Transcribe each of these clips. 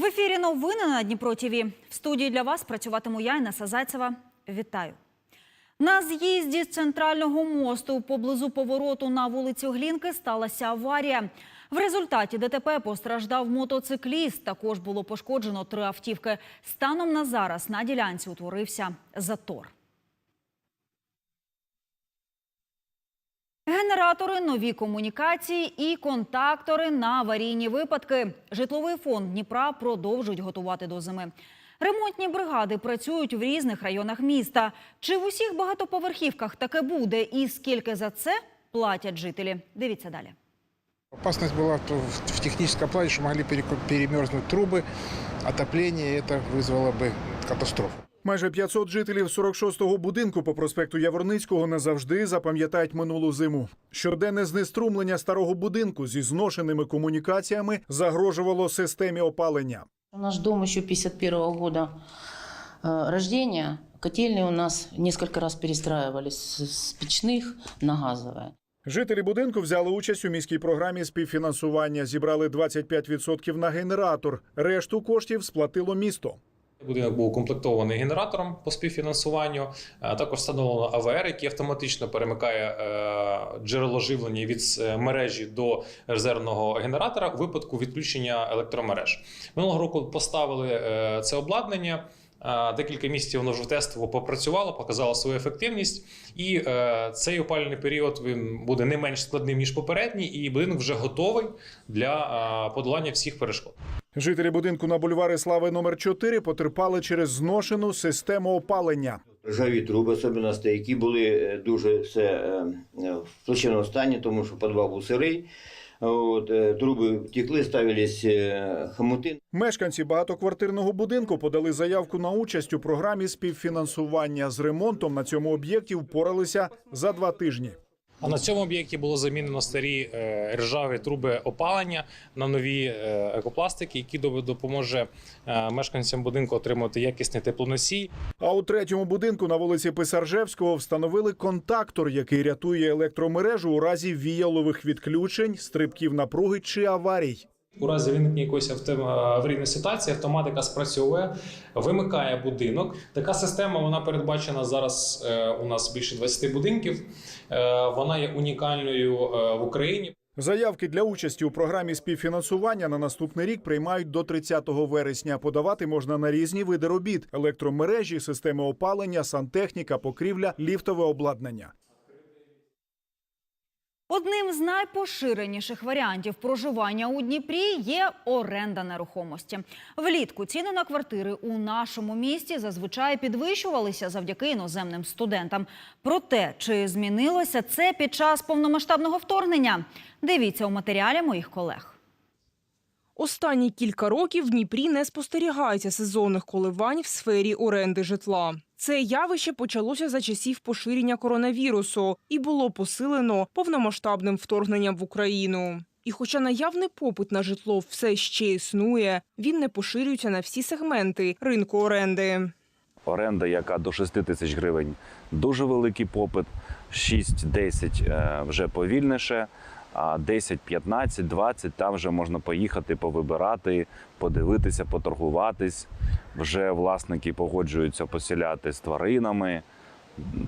В ефірі новини на Дніпро ТІВІ. В студії для вас працюватиму я, Інеса Зайцева. Вітаю. На з'їзді з центрального мосту поблизу повороту на вулицю Глінки сталася аварія. В результаті ДТП постраждав мотоцикліст. Також було пошкоджено три автівки. Станом на зараз на ділянці утворився затор. Генератори, нові комунікації і контактори на аварійні випадки. Житловий фонд Дніпра продовжують готувати до зими. Ремонтні бригади працюють в різних районах міста. Чи в усіх багатоповерхівках таке буде і скільки за це платять жителі? Дивіться далі. Опасность была то в в техническом плане, что могли переку- перемерзнуть трубы, отопление, и это вызвало бы катастрофу. Майже 500 жителів 46-го будинку по проспекту Яворницького назавжди запам'ятають минулу зиму. Щоденне знеструмлення старого будинку зі зношеними комунікаціями загрожувало системі опалення. Наш дом еще 51 года э, рождения. Котельные у нас несколько раз перестраивались с с печных на газовые. Жителі будинку взяли участь у міській програмі співфінансування. Зібрали 25% на генератор. Решту коштів сплатило місто. Будинок був укомплектований генератором по співфінансуванню. Е, Також встановлено АВР, який автоматично перемикає е, джерело живлення від е, мережі до резервного генератора у випадку відключення електромереж. Минулого року поставили це обладнання. Декілька місяців воно вже тестово попрацювало, показало свою ефективність, і цей опалювальний період він буде не менш складним ніж попередній, і будинок вже готовий для подолання всіх перешкод. Жителі будинку на бульвари Слави номер 4 потерпали через зношену систему опалення. Ржаві труби, особливо стояки, були е, дуже все е, е, в плачевному стані, тому що підвал був сирий. От, труби втекли, ставились хомути. Мешканці багатоквартирного будинку подали заявку на участь у програмі співфінансування з ремонтом на цьому об'єкті впоралися за два тижні. А на цьому об'єкті було замінено старі е, ржаві труби опалення на нові е, екопластики, які допоможе е, мешканцям будинку отримати якісний теплоносій. А у третьому будинку на вулиці Писаржевського встановили контактор, який рятує електромережу у разі віялових відключень, стрибків напруги чи аварій. У разі виникнення якоїсь аварійної ситуації автоматика спрацьовує, вимикає будинок. Така система вона передбачена зараз е, у нас більше 20 будинків. Е, Вона є унікальною е, в Україні. Заявки для участі у програмі співфінансування на наступний рік приймають до 30 вересня. Подавати можна на різні види робіт: електромережі, системи опалення, сантехніка, покрівля, ліфтове обладнання. Одним з найпоширеніших варіантів проживання у Дніпрі є оренда нерухомості. Влітку ціни на квартири у нашому місті зазвичай підвищувалися завдяки іноземним студентам. Проте, чи змінилося це під час повномасштабного вторгнення? Дивіться у матеріалі моїх колег. Останні кілька років в Дніпрі не спостерігається сезонних коливань в сфері оренди житла. Це явище почалося за часів поширення коронавірусу і було посилено повномасштабним вторгненням в Україну. І хоча наявний попит на житло все ще існує, він не поширюється на всі сегменти ринку оренди. Оренда, яка до 6 тисяч гривень, дуже великий попит. 6-10 е, вже повільніше, 10, 15, 20 там вже можна поїхати, повибирати, подивитися, поторгуватись. Вже власники погоджуються поселяти з тваринами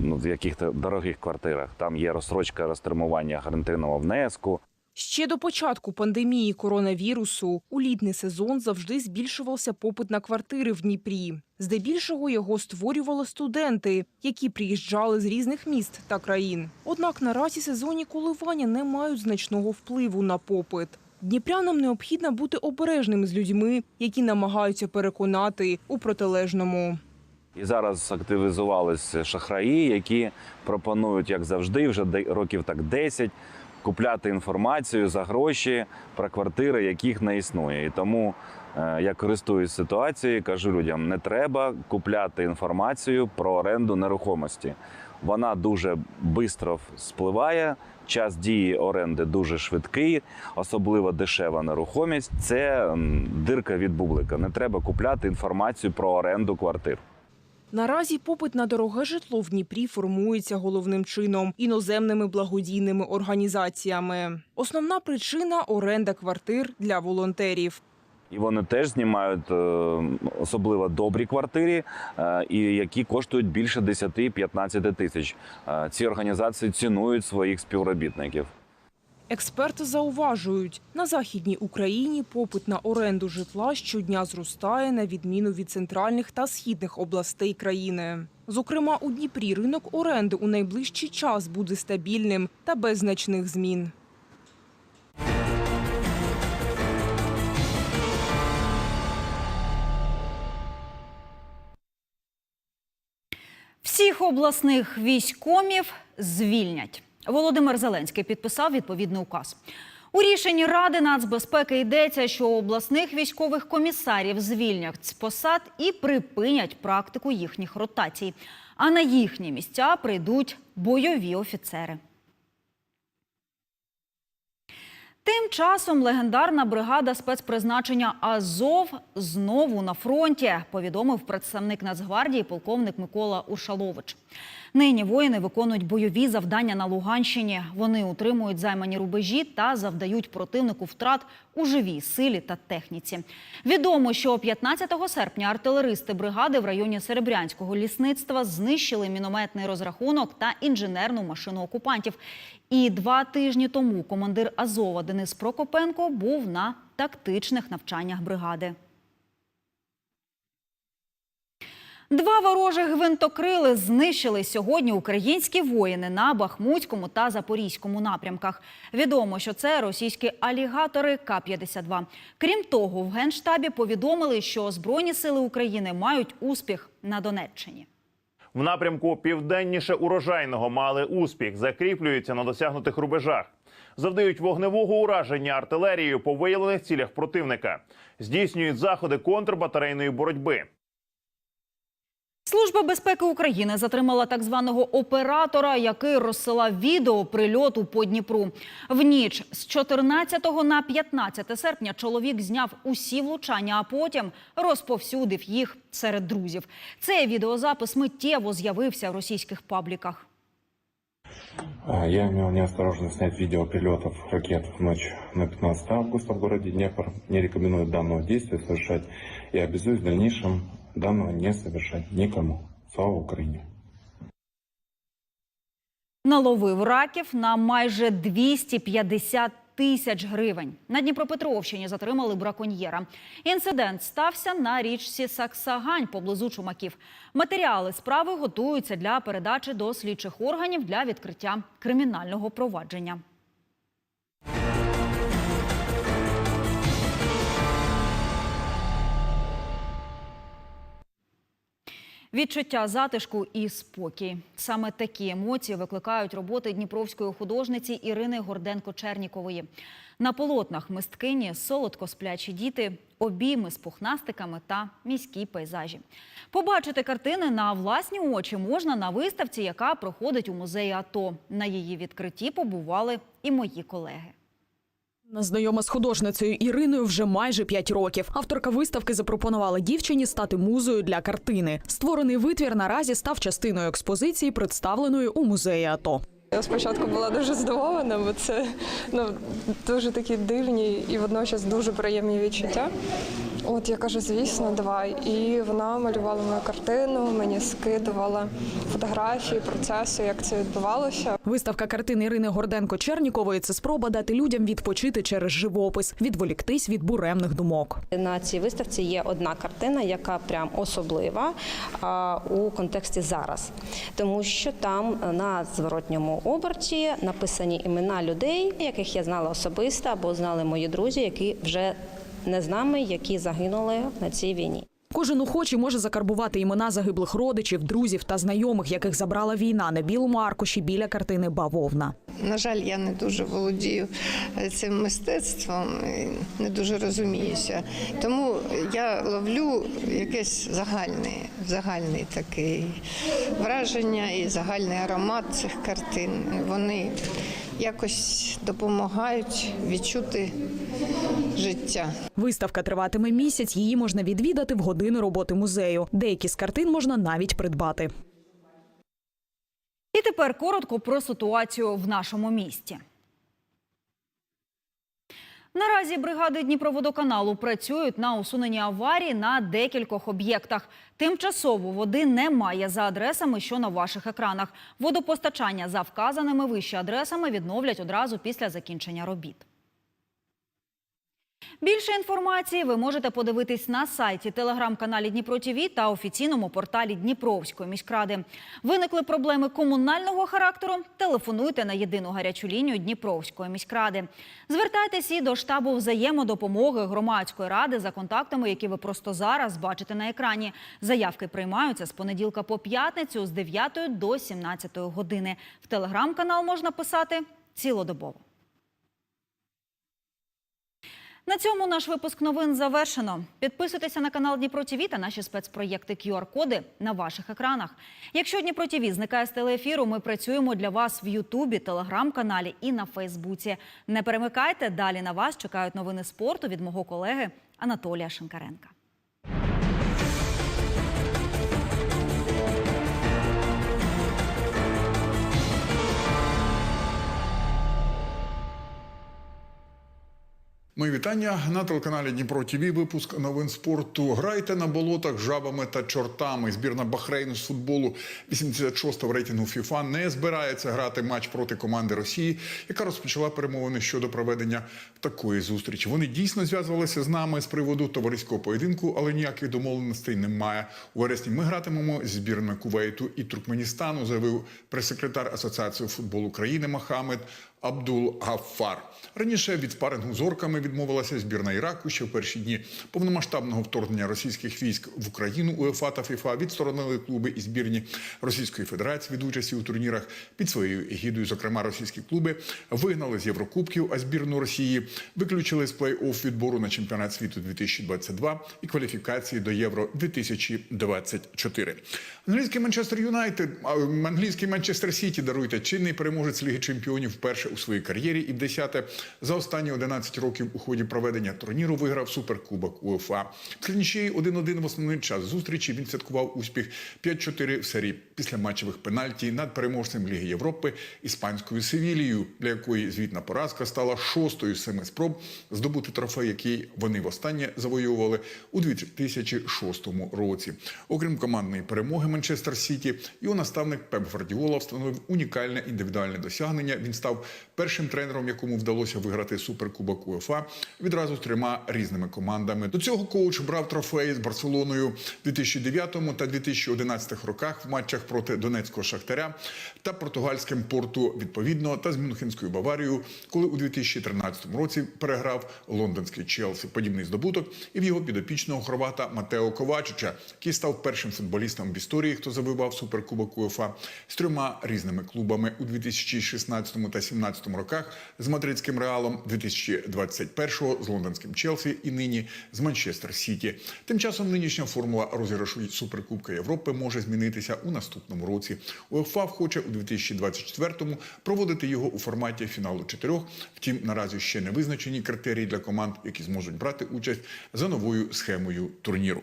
ну, в яких-то дорогих квартирах. Там є розстрочка розтримування гарантийного внеску. Ще до початку пандемії коронавірусу у літній сезон завжди збільшувався попит на квартири в Дніпрі. Здебільшого його створювали студенти, які приїжджали з різних міст та країн. Однак наразі сезонні коливання не мають значного впливу на попит. Дніпрянам необхідно бути обережними з людьми, які намагаються переконати у протилежному. І зараз активізувалися шахраї, які пропонують, як завжди, вже років так 10, купляти інформацію за гроші про квартири, яких не існує. І тому е, я користуюсь ситуацією, кажу людям: не треба купляти інформацію про оренду нерухомості. Вона дуже швидко спливає. Час дії оренди дуже швидкий, особливо дешева нерухомість. Це дирка від бублика. Не треба купляти інформацію про оренду квартир. Наразі попит на дороге житло в Дніпрі формується головним чином іноземними благодійними організаціями. Основна причина оренда квартир для волонтерів. І вони теж знімають е, особливо добрі квартири, е, які коштують більше 10-15 тисяч. Е, Ці організації цінують своїх співробітників. Експерти зауважують, на західній Україні попит на оренду житла щодня зростає на відміну від центральних та східних областей країни. Зокрема, у Дніпрі ринок оренди у найближчий час буде стабільним та без значних змін. Всіх обласних військомів звільнять. Володимир Зеленський підписав відповідний указ. У рішенні Ради нацбезпеки йдеться, що обласних військових комісарів звільнять з посад і припинять практику їхніх ротацій. А на їхні місця прийдуть бойові офіцери. Тим часом легендарна бригада спецпризначення Азов знову на фронті, повідомив представник Нацгвардії полковник Микола Уршалович. Нині воїни виконують бойові завдання на Луганщині. Вони утримують займані рубежі та завдають противнику втрат у живій силі та техніці. Відомо, що 15 серпня артилеристи бригади в районі Серебрянського лісництва знищили мінометний розрахунок та інженерну машину окупантів. І два тижні тому командир Азова Денис Прокопенко був на тактичних навчаннях бригади. Два ворожі гвинтокрили знищили сьогодні українські воїни на Бахмутському та Запорізькому напрямках. Відомо, що це російські алігатори К-52. Крім того, в Генштабі повідомили, що Збройні сили України мають успіх на Донеччині. В напрямку південніше урожайного мали успіх, закріплюються на досягнутих рубежах, завдають вогневого ураження артилерією по виявлених цілях противника, здійснюють заходи контрбатарейної боротьби. Служба безпеки України затримала так званого оператора, який розсилав відео прильоту по Дніпру. В ніч з 14 на 15 серпня чоловік зняв усі влучання, а потім розповсюдив їх серед друзів. Цей відеозапис миттєво з'явився в російських пабліках. Я имел неосторожно снять видео прилетов ракет в ночь на 15 августа в городе Днепр. Не рекомендую данного действия совершать и обязуюсь в дальнейшем данного не совершать никому. Слава Украине! Наловив раків на майже 250 тисяч гривень. На Дніпропетровщині затримали браконьєра. Інцидент стався на річці Саксагань поблизу Чумаків. Матеріали справи готуються для передачі до слідчих органів для відкриття кримінального провадження. Відчуття затишку і спокій. Саме такі емоції викликають роботи дніпровської художниці Ірини Горденко-Чернікової. На полотнах мисткині солодко сплячі діти, обійми з пухнастиками та міські пейзажі. Побачити картини на власні очі можна на виставці, яка проходить у музеї АТО. На її відкритті побували і мої колеги. Знайома з художницею Іриною вже майже п'ять років. Авторка виставки запропонувала дівчині стати музою для картини. Створений витвір наразі став частиною експозиції, представленої у музеї АТО. Я спочатку була дуже здивована, бо це ну, дуже такі дивні і водночас дуже приємні відчуття. От я кажу, звісно, давай. І вона малювала мою картину, мені скидувала фотографії процесу, як це відбувалося. Виставка картин Ірини Горденко-Чернікової – це спроба дати людям відпочити через живопис, відволіктись від буремних думок. На цій виставці є одна картина, яка прям особлива а, у контексті зараз, тому що там на зворотньому оберті написані імена людей, яких я знала особисто або знали мої друзі, які вже не з нами, які загинули на цій війні. Кожен охочий може закарбувати імена загиблих родичів, друзів та знайомих, яких забрала війна на білому аркуші біля картини Бавовна. На жаль, я не дуже володію е, цим мистецтвом, не дуже розуміюся. Тому я ловлю якесь загальне, загальний такий враження і загальний аромат цих картин. Вони якось допомагають відчути життя. Виставка триватиме місяць. Її можна відвідати в години роботи музею. Деякі з картин можна навіть придбати. І тепер коротко про ситуацію в нашому місті. Наразі бригади Дніпроводоканалу працюють на усуненні аварії на декількох об'єктах. Тимчасово води немає за адресами, що на ваших екранах. Водопостачання за вказаними вище адресами відновлять одразу після закінчення робіт. Більше інформації ви можете подивитись на сайті, телеграм-каналі Дніпро ТІВІ та офіційному порталі Дніпровської міськради. Виникли проблеми комунального характеру? Телефонуйте на єдину гарячу лінію Дніпровської міськради. Звертайтеся і до штабу взаємодопомоги громадської ради за контактами, які ви просто зараз бачите на екрані. Заявки приймаються з понеділка по п'ятницю з 9 до 17 години. В телеграм-канал можна писати цілодобово. На цьому наш випуск новин завершено. Підписуйтеся на канал Дніпро ТІВІ та наші спецпроєкти QR-коди на ваших екранах. Якщо Дніпро ТІВІ зникає з телеефіру, ми працюємо для вас в Ютубі, телеграм-каналі і на Фейсбуці. Не перемикайте, далі на вас чекають новини спорту від мого колеги Анатолія Шинкаренка. Мої вітання на телеканалі Дніпро ТІВІ. Випуск новин спорту. Грайте на болотах жабами та чортами. Збірна Бахрейну з футболу 86-го в рейтингу ФІФА не збирається грати матч проти команди Росії, яка розпочала перемовини щодо проведення такої зустрічі. Вони дійсно зв'язувалися з нами з приводу товариського поєдинку, але ніяких домовленостей немає. У вересні ми гратимемо з збірними Кувейту і Туркменістану, заявив прес-секретар Асоціації футболу країни Мохамед Абдул Гафар. Раніше від спарингу з орками відмовилася збірна Іраку ще в перші дні повномасштабного вторгнення російських військ в Україну УЕФА та ФІФА відсторонили клуби і збірні Російської Федерації від участі у турнірах під своєю егідою. Зокрема, російські клуби вигнали з Єврокубків, а збірну Росії виключили з плей-офф відбору на чемпіонат світу 2022 і кваліфікації до Євро 2024. Англійський Манчестер Юнайтед, англійський Манчестер Сіті даруйте чинний переможець Ліги Чемпіонів вперше у своїй кар'єрі і десяте за останні 11 років у ході проведення турніру виграв суперкубок УЕФА. Клінчі 1-1 в основний час зустрічі. Він святкував успіх 5-4 в серії після матчевих пенальті над переможцем Ліги Європи іспанською Севілією, для якої звітна поразка стала шостою з семи спроб здобути трофей, який вони востаннє завоювали у 2006 році. Окрім командної перемоги Манчестер Сіті, його наставник Пеп Гвардіола встановив унікальне індивідуальне досягнення. Він став першим тренером, якому вдалося виграти суперкубок УЕФА відразу з трьома різними командами. До цього коуч брав трофеї з Барселоною в 2009 та 2011 роках в матчах проти Донецького Шахтаря та португальським порту відповідно та з Мюнхенською Баварією, коли у 2013 році переграв лондонський Челсі. Подібний здобуток і в його підопічного хорвата Матео Ковачича, який став першим футболістом в історії, хто завоював суперкубок УЕФА з трьома різними клубами у 2016 та 2017 роках з мадридським реалом, 2021 з лондонським Челсі і нині з Манчестер Сіті. Тим часом нинішня формула розіграшу суперкубка Європи може змінитися у наступному році. УЕФА хоче у 2024-му проводити його у форматі фіналу чотирьох. Втім, наразі ще не визначені критерії для команд, які зможуть брати участь за новою схемою турніру.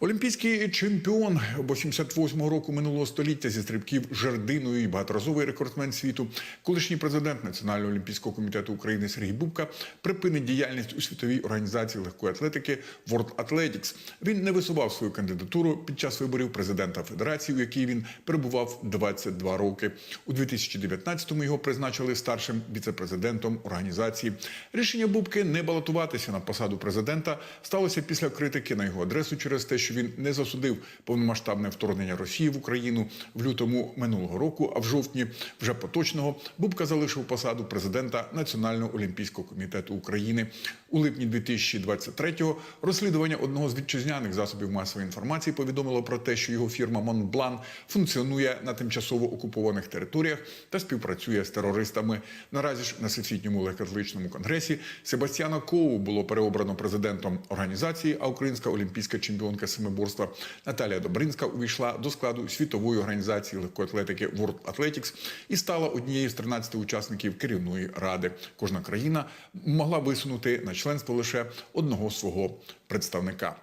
Олімпійський чемпіон 88-го року минулого століття зі стрибків жердиною і багаторазовий рекордсмен світу, колишній президент Національного олімпійського комітету України Сергій Бубка припинить діяльність у світовій організації легкої атлетики World Athletics. Він не висував свою кандидатуру під час виборів президента федерації, у якій він перебував 22 роки. У 2019-му його призначили старшим віцепрезидентом організації. Рішення Бубки не балотуватися на посаду президента сталося після критики на його адресу через те, що він не засудив повномасштабне вторгнення Росії в Україну в лютому минулого року. А в жовтні вже поточного Бубка залишив посаду президента Національного олімпійського комітету України. У липні 2023-го розслідування одного з вітчизняних засобів масової інформації повідомило про те, що його фірма Монблан функціонує на тимчасово окупованих територіях та співпрацює з терористами. Наразі ж на всесвітньому легкоатлетичному конгресі Себастьяна Коу було переобрано президентом організації, а українська олімпійська чемпіонка семиборства Наталія Добринська увійшла до складу світової організації легкоатлетики World Athletics і стала однією з 13 учасників керівної ради. Кожна країна могла висунути на членство лише одного свого представника.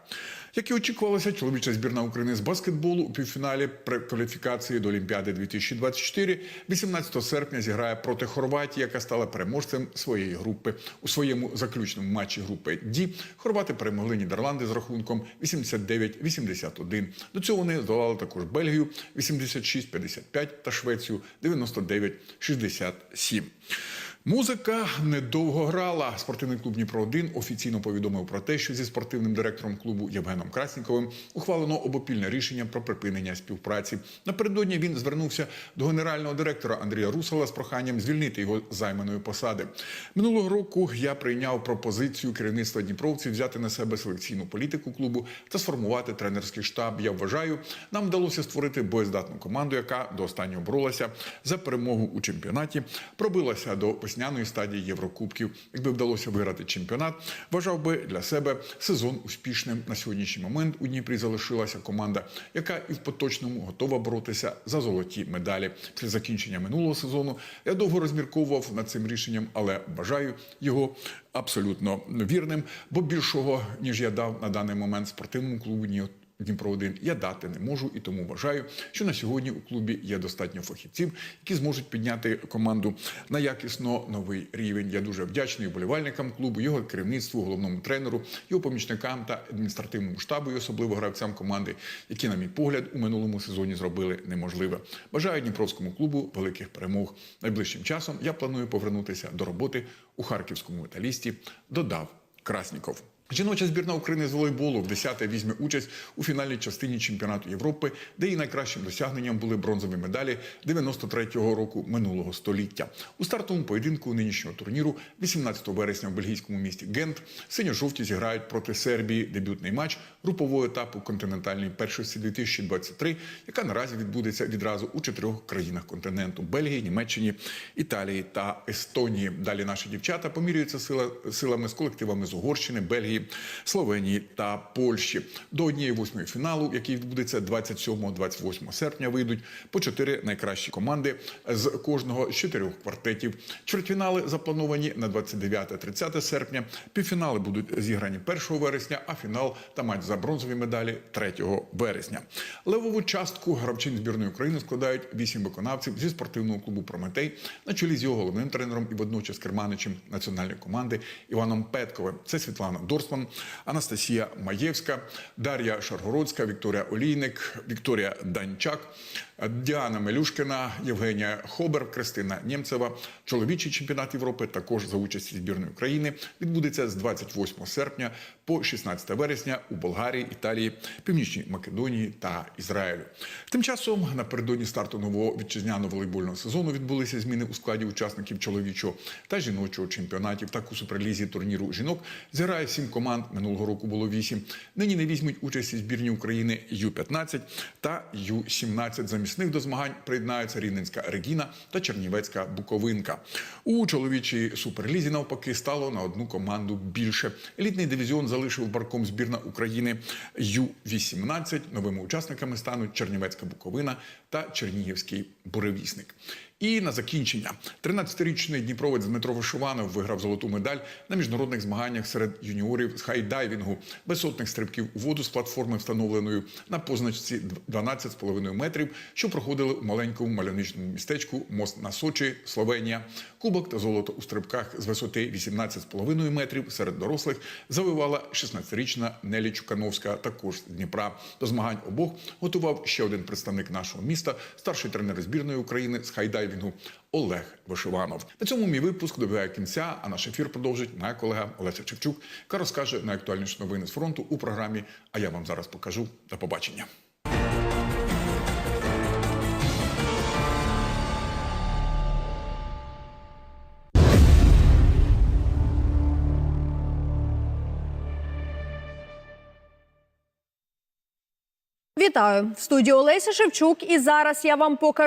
Як і очікувалося, чоловіча збірна України з баскетболу у півфіналі кваліфікації до Олімпіади 2024 18 серпня зіграє проти Хорватії, яка стала переможцем своєї групи. У своєму заключному матчі групи Ді хорвати перемогли Нідерланди з рахунком 89-81. До цього вони здолали також Бельгію 86-55 та Швецію 99-67. Музика недовго грала. Спортивний клуб Дніпро 1 офіційно повідомив про те, що зі спортивним директором клубу Євгеном Красніковим ухвалено обопільне рішення про припинення співпраці. Напередодні він звернувся до генерального директора Андрія Русала з проханням звільнити його з займаної посади. Минулого року я прийняв пропозицію керівництва Дніпровців взяти на себе селекційну політику клубу та сформувати тренерський штаб. Я вважаю, нам вдалося створити боєздатну команду, яка до останнього боролася за перемогу у чемпіонаті, пробилася до весняної стадії Єврокубків. Якби вдалося виграти чемпіонат, вважав би для себе сезон успішним. На сьогоднішній момент у Дніпрі залишилася команда, яка і в поточному готова боротися за золоті медалі. Після закінчення минулого сезону я довго розмірковував над цим рішенням, але вважаю його абсолютно вірним, бо більшого ніж я дав на даний момент спортивному клубу «Ні». Дніпро 1 я дати не можу і тому вважаю, що на сьогодні у клубі є достатньо фахівців, які зможуть підняти команду на якісно новий рівень. Я дуже вдячний вболівальникам клубу, його керівництву, головному тренеру, його помічникам та адміністративному штабу, і особливо гравцям команди, які, на мій погляд, у минулому сезоні зробили неможливе. Бажаю Дніпровському клубу великих перемог. Найближчим часом я планую повернутися до роботи у харківському металісті. Додав Красніков. Жіноча збірна України з волейболу в 10-те візьме участь у фінальній частині чемпіонату Європи, де її найкращим досягненням були бронзові медалі 93-го року минулого століття. У стартовому поєдинку нинішнього турніру, 18 вересня в бельгійському місті Гент, синьо-жовті зіграють проти Сербії дебютний матч групового етапу континентальної першості 2023, яка наразі відбудеться відразу у чотирьох країнах континенту: Бельгії, Німеччині, Італії та Естонії. Далі наші дівчата помірюються сила, силами з колективами з Угорщини, Бельгії. Словенії та Польщі до однієї восьмої фіналу, який відбудеться 27-28 серпня. Вийдуть по чотири найкращі команди з кожного з чотирьох квартетів. Чвертьфінали заплановані на 29-30 серпня. Півфінали будуть зіграні 1 вересня, а фінал та матч за бронзові медалі 3 вересня. Левову частку гравчин збірної України складають вісім виконавців зі спортивного клубу Прометей на чолі з його головним тренером і водночас керманичем національної команди Іваном Петковим. Це Світлана Дорсман, Анастасія Маєвська, Дар'я Шаргородська, Вікторія Олійник, Вікторія Данчак, Діана Мелюшкина, Євгенія Хобер, Кристина Нємцева. Чоловічий чемпіонат Європи також за участі збірної України відбудеться з 28 серпня по 16 вересня у Болгарії, Італії, Північній Македонії та Ізраїлю. Тим часом напередодні старту нового вітчизняного волейбольного сезону відбулися зміни у складі учасників чоловічого та жіночого чемпіонатів. Так у суперлізі турніру жінок зіграє сім команд. Минулого року було вісім. Нині не візьмуть участь у збірні України Ю-15 та Ю-17. Замість них до змагань приєднаються Рівненська Регіна та Чернівецька Буковинка. У чоловічій суперлізі навпаки стало на одну команду більше. Елітний дивізіон залишив барком збірна України Ю-18. Новими учасниками стануть Чернівецька Буковина та Чернігівський буревісник. І на закінчення 13-річний дніпровець Дмитро Вишиванов виграв золоту медаль на міжнародних змаганнях серед юніорів з хайдайвінгу висотних стрибків у воду з платформи, встановленою на позначці 12,5 метрів, що проходили у маленькому мальовничному містечку Мост на Сочі, Словенія. Кубок та золото у стрибках з висоти 18,5 метрів серед дорослих завивала 16-річна Нелі Чукановська, також з Дніпра. До змагань обох готував ще один представник нашого міста, старший тренер збірної України з хайдайвінгу Олег Вишиванов. На цьому мій випуск добігає кінця. А наш ефір продовжить моя колега Олеся Чевчук, яка розкаже найактуальніші новини з фронту у програмі. А я вам зараз покажу. До побачення. Вітаю в студії Олеся Шевчук. І зараз я вам покажу.